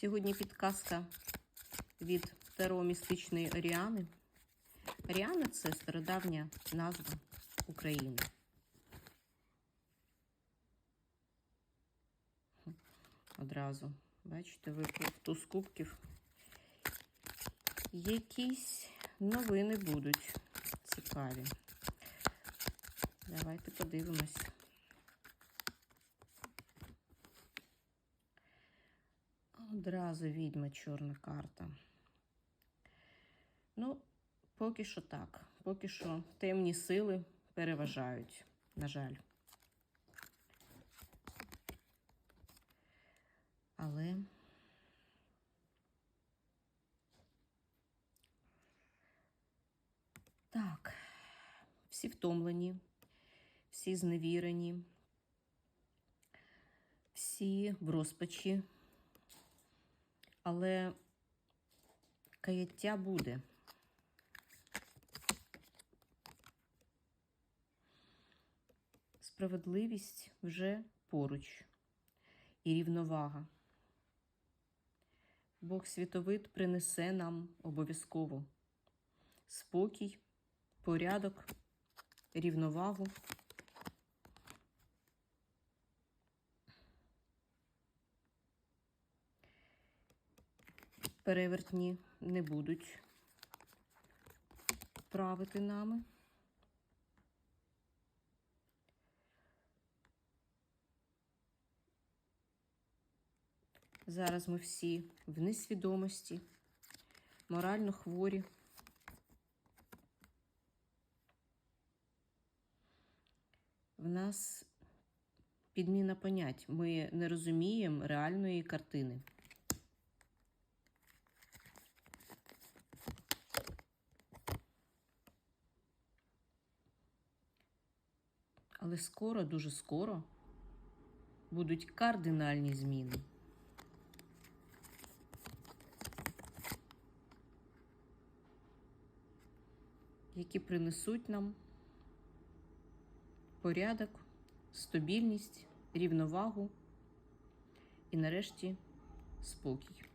Сьогодні підказка від Таро містичної Оріани. Оріана це стародавня назва України. Одразу, бачите, випав туз кубків. Якісь новини будуть цікаві. Давайте подивимось. Одразу відьма чорна карта. Ну, поки що так. Поки що темні сили переважають, на жаль. Але так, всі втомлені, всі зневірені, всі в розпачі, але каяття буде. Справедливість вже поруч і рівновага. Бог світовид принесе нам обов'язково спокій, порядок, рівновагу. Перевертні не будуть правити нами. Зараз ми всі в несвідомості, морально хворі. В нас підміна понять. Ми не розуміємо реальної картини. Але скоро, дуже скоро будуть кардинальні зміни. які принесуть нам порядок, стабільність, рівновагу і нарешті спокій.